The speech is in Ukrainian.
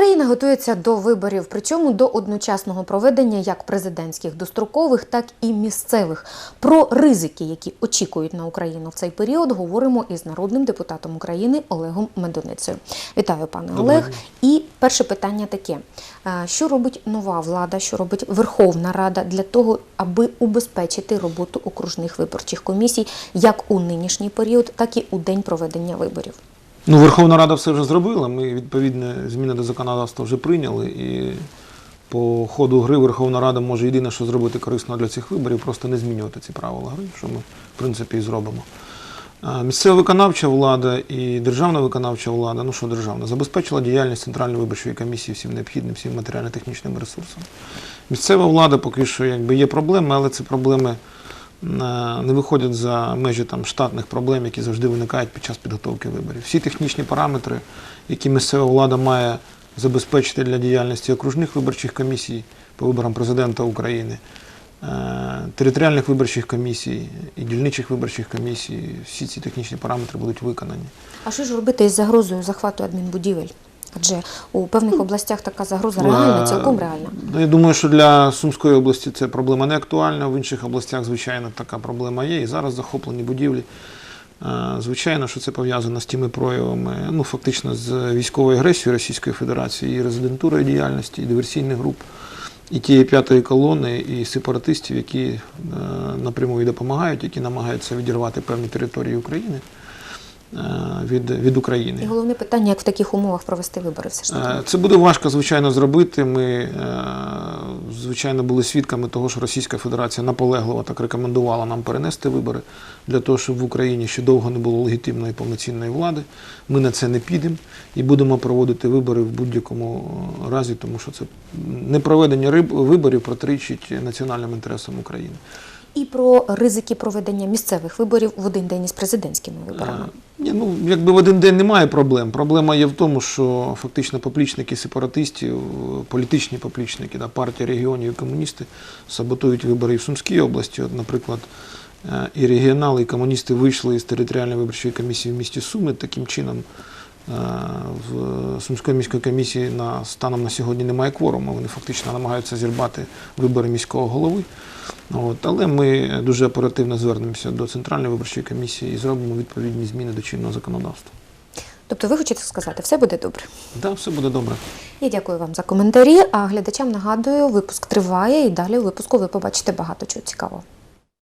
Україна готується до виборів, причому до одночасного проведення як президентських дострокових, так і місцевих. Про ризики, які очікують на Україну в цей період, говоримо із народним депутатом України Олегом Медуницею. Вітаю, пане Доброго Олег. І перше питання таке: що робить нова влада, що робить Верховна Рада для того, аби убезпечити роботу окружних виборчих комісій як у нинішній період, так і у день проведення виборів? Ну, Верховна Рада все вже зробила. Ми відповідне зміни до законодавства вже прийняли. І по ходу гри Верховна Рада може єдине, що зробити корисно для цих виборів, просто не змінювати ці правила гри, що ми в принципі і зробимо. Місцева виконавча влада і державна виконавча влада, ну що державна, забезпечила діяльність Центральної виборчої комісії всім необхідним, всім матеріально-технічним ресурсом. Місцева влада поки що якби є проблеми, але ці проблеми не виходять за межі там штатних проблем, які завжди виникають під час підготовки виборів. Всі технічні параметри, які місцева влада має забезпечити для діяльності окружних виборчих комісій по виборам президента України, е, територіальних виборчих комісій і дільничих виборчих комісій, всі ці технічні параметри будуть виконані. А що ж робити із загрозою захвату адмінбудівель? Адже у певних областях така загроза реальна, Е, цілком реальна. Ну, Я думаю, що для Сумської області це проблема не актуальна. В інших областях, звичайно, така проблема є. І зараз захоплені будівлі. Е, Звичайно, що це пов'язано з тими проявами, ну фактично з військовою агресією Російської Федерації, і резидентурою діяльності, і диверсійних груп, і тієї п'ятої колони, і сепаратистів, які е, напряму і допомагають, які намагаються відірвати певні території України від, від України. І головне питання, як в таких умовах провести вибори все ж таки. Е, Це буде важко, звичайно, зробити. Ми, е, звичайно, були свідками того, що Російська Федерація наполегливо так рекомендувала нам перенести вибори для того, щоб в Україні ще довго не було легітимної повноцінної влади. Ми на це не підемо і будемо проводити вибори в будь-якому е, разі, тому що це непроведення риб- виборів протирічить національним інтересам України. І про ризики проведення місцевих виборів в один день із президентськими виборами. Е, Ні, ну якби в один день немає проблем. Проблема є в тому, що фактично поплічники сепаратистів, політичні поплічники, да, партія регіонів і комуністи саботують вибори і в Сумській області. От, наприклад, е, і регіонали, і комуністи вийшли із територіальної виборчої комісії в місті Суми. Таким чином, в Сумської міської комісії на станом на сьогодні немає кворуму. Вони фактично намагаються зірвати вибори міського голови. От, але ми дуже оперативно звернемося до Центральної виборчої комісії і зробимо відповідні зміни до чинного законодавства. Тобто ви хочете сказати, все буде добре. Так, все буде добре. Я дякую вам за коментарі. А глядачам нагадую, випуск триває і далі у випуску ви побачите багато чого цікавого.